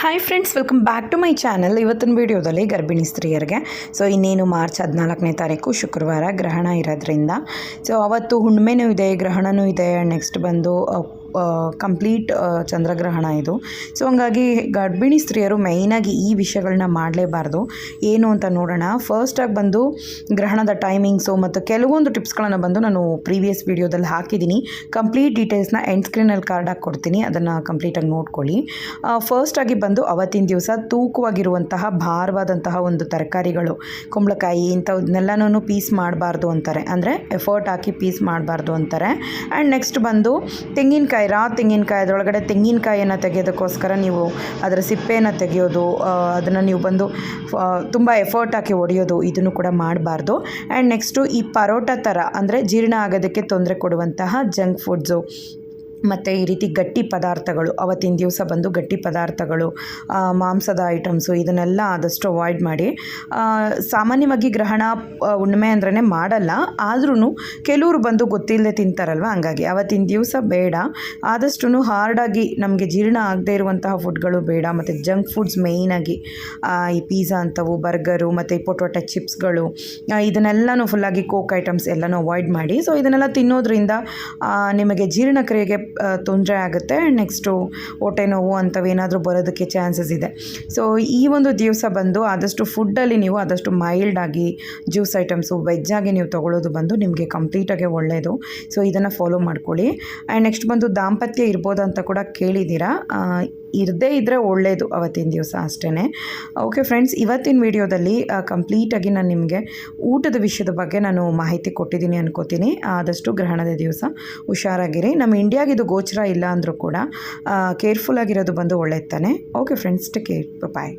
Hi friends welcome back to my channel ಇವತ್ತಿನ ವಿಡಿಯೋದಲ್ಲಿ ಗರ್ಭಿಣಿ ಸ್ತ್ರೀಯರಿಗೆ. ಸೊ ಇನ್ನೇನು ಮಾರ್ಚ್ ಹದಿನಾಲ್ಕನೇ ತಾರೀಕು ಶುಕ್ರವಾರ ಗ್ರಹಣ ಇರೋದ್ರಿಂದ. ಸೊ ಅವತ್ತು ಹುಣ್ಮೆನೂ ಇದೆ, ಗ್ರಹಣನೂ ಇದೆ. ನೆಕ್ಸ್ಟ್ ಬಂದು ಕಂಪ್ಲೀಟ್ ಚಂದ್ರಗ್ರಹಣ ಇದು. ಸೊ ಹಂಗಾಗಿ ಗರ್ಭಿಣಿ ಸ್ತ್ರೀಯರು ಮೈನಾಗಿ ಈ ವಿಷಯಗಳನ್ನ ಮಾಡಲೇಬಾರ್ದು. ಏನು ಅಂತ ನೋಡೋಣ. ಫಸ್ಟಾಗಿ ಬಂದು ಗ್ರಹಣದ ಟೈಮಿಂಗ್ಸು ಮತ್ತು ಕೆಲವೊಂದು ಟಿಪ್ಸ್ಗಳನ್ನು ಬಂದು ನಾನು ಪ್ರೀವಿಯಸ್ ವಿಡಿಯೋದಲ್ಲಿ ಹಾಕಿದ್ದೀನಿ. ಕಂಪ್ಲೀಟ್ ಡೀಟೇಲ್ಸ್ನ ಎಂಡ್ ಸ್ಕ್ರೀನಲ್ಲಿ ಕಾರ್ಡಾಗಿ ಕೊಡ್ತೀನಿ. ಅದನ್ನು ಕಂಪ್ಲೀಟಾಗಿ ನೋಡ್ಕೊಳ್ಳಿ. ಫಸ್ಟಾಗಿ ಬಂದು ಅವತ್ತಿನ ದಿವಸ ತೂಕವಾಗಿರುವಂತಹ ಭಾರವಾದಂತಹ ಒಂದು ತರಕಾರಿಗಳು, ಕುಂಬಳಕಾಯಿ ಇಂಥವನ್ನೆಲ್ಲನೂ ಪೀಸ್ ಮಾಡಬಾರ್ದು ಅಂತಾರೆ. ಅಂದರೆ ಎಫರ್ಟ್ ಹಾಕಿ ಪೀಸ್ ಮಾಡಬಾರ್ದು ಅಂತಾರೆ. ಆ್ಯಂಡ್ ನೆಕ್ಸ್ಟ್ ಬಂದು ತೆಂಗಿನಕಾಯಿ ರಾ ತೆಂಗಿನಕಾಯಿ, ಅದರೊಳಗಡೆ ತೆಂಗಿನಕಾಯಿಯನ್ನು ತೆಗೆಯೋದಕ್ಕೋಸ್ಕರ ನೀವು ಅದರ ಸಿಪ್ಪೆಯನ್ನು ತೆಗೆಯೋದು ಅದನ್ನು ನೀವು ಬಂದು ತುಂಬ ಎಫರ್ಟ್ ಹಾಕಿ ಒಡೆಯೋದು, ಇದನ್ನು ಕೂಡ ಮಾಡಬಾರ್ದು. ಆ್ಯಂಡ್ ನೆಕ್ಸ್ಟು ಈ ಪರೋಟ ಥರ ಅಂದರೆ ಜೀರ್ಣ ಆಗೋದಕ್ಕೆ ತೊಂದರೆ ಕೊಡುವಂತಹ ಜಂಕ್ ಫುಡ್ಸು ಮತ್ತು ಈ ರೀತಿ ಗಟ್ಟಿ ಪದಾರ್ಥಗಳು, ಅವತ್ತಿನ ದಿವಸ ಬಂದು ಗಟ್ಟಿ ಪದಾರ್ಥಗಳು ಮಾಂಸದ ಐಟಮ್ಸು ಇದನ್ನೆಲ್ಲ ಆದಷ್ಟು ಅವಾಯ್ಡ್ ಮಾಡಿ. ಸಾಮಾನ್ಯವಾಗಿ ಗ್ರಹಣ ಹುಣ್ಣಿಮೆ ಅಂದ್ರೇ ಮಾಡಲ್ಲ ಆದ್ರೂ ಕೆಲವರು ಬಂದು ಗೊತ್ತಿಲ್ಲದೆ ತಿಂತಾರಲ್ವ ಹಂಗಾಗಿ. ಅವತ್ತಿನ ದಿವಸ ಬೇಡ ಆದಷ್ಟು ಹಾರ್ಡಾಗಿ ನಮಗೆ ಜೀರ್ಣ ಆಗದೇ ಇರುವಂತಹ ಫುಡ್ಗಳು ಬೇಡ, ಮತ್ತು ಜಂಕ್ ಫುಡ್ಸ್ ಮೇಯ್ನಾಗಿ ಈ ಪಿಜ್ಜಾ ಅಂಥವು ಬರ್ಗರು ಮತ್ತು ಪೊಟೊಟೊ ಚಿಪ್ಸ್ಗಳು ಇದನ್ನೆಲ್ಲನೂ ಫುಲ್ಲಾಗಿ ಕೋಕ್ ಐಟಮ್ಸ್ ಎಲ್ಲನೂ ಅವಾಯ್ಡ್ ಮಾಡಿ. ಸೊ ಇದನ್ನೆಲ್ಲ ತಿನ್ನೋದ್ರಿಂದ ನಿಮಗೆ ಜೀರ್ಣಕ್ರಿಯೆಗೆ ತೊಂದರೆ ಆಗುತ್ತೆ. ನೆಕ್ಸ್ಟು ಹೊಟ್ಟೆ ನೋವು ಅಂಥವೇನಾದರೂ ಬರೋದಕ್ಕೆ ಚಾನ್ಸಸ್ ಇದೆ. ಸೊ ಈ ಒಂದು ದಿವಸ ಬಂದು ಆದಷ್ಟು ಫುಡ್ಡಲ್ಲಿ ನೀವು ಆದಷ್ಟು ಮೈಲ್ಡಾಗಿ ಜ್ಯೂಸ್ ಐಟಮ್ಸು ವೆಜ್ಜಾಗಿ ನೀವು ತೊಗೊಳ್ಳೋದು ಬಂದು ನಿಮಗೆ ಕಂಪ್ಲೀಟಾಗಿ ಒಳ್ಳೆಯದು ಸೊ ಇದನ್ನು ಫಾಲೋ ಮಾಡ್ಕೊಳ್ಳಿ. ಆ್ಯಂಡ್ ನೆಕ್ಸ್ಟ್ ಬಂದು ದಾಂಪತ್ಯ ಇರ್ಬೋದು ಅಂತ ಕೂಡ ಕೇಳಿದ್ದೀರಾ? ಇರದೇ ಇದ್ದರೆ ಒಳ್ಳೆಯದು ಅವತ್ತಿನ ದಿವಸ ಅಷ್ಟೇ ಓಕೆ ಫ್ರೆಂಡ್ಸ್ ಇವತ್ತಿನ ವಿಡಿಯೋದಲ್ಲಿ ಕಂಪ್ಲೀಟಾಗಿ ನಾನು ನಿಮಗೆ ಊಟದ ವಿಷಯದ ಬಗ್ಗೆ ನಾನು ಮಾಹಿತಿ ಕೊಟ್ಟಿದ್ದೀನಿ ಅನ್ಕೋತೀನಿ. ಆದಷ್ಟು ಗ್ರಹಣದ ದಿವಸ ಹುಷಾರಾಗಿರಿ. ನಮ್ಮ ಇಂಡಿಯಾಗೆ ಇದು ಗೋಚರ ಇಲ್ಲ ಅಂದರೂ ಕೂಡ ಕೇರ್ಫುಲ್ ಆಗಿರೋದು ಬಂದು ಒಳ್ಳೆಯದು ತಾನೆ. Okay friends take care bye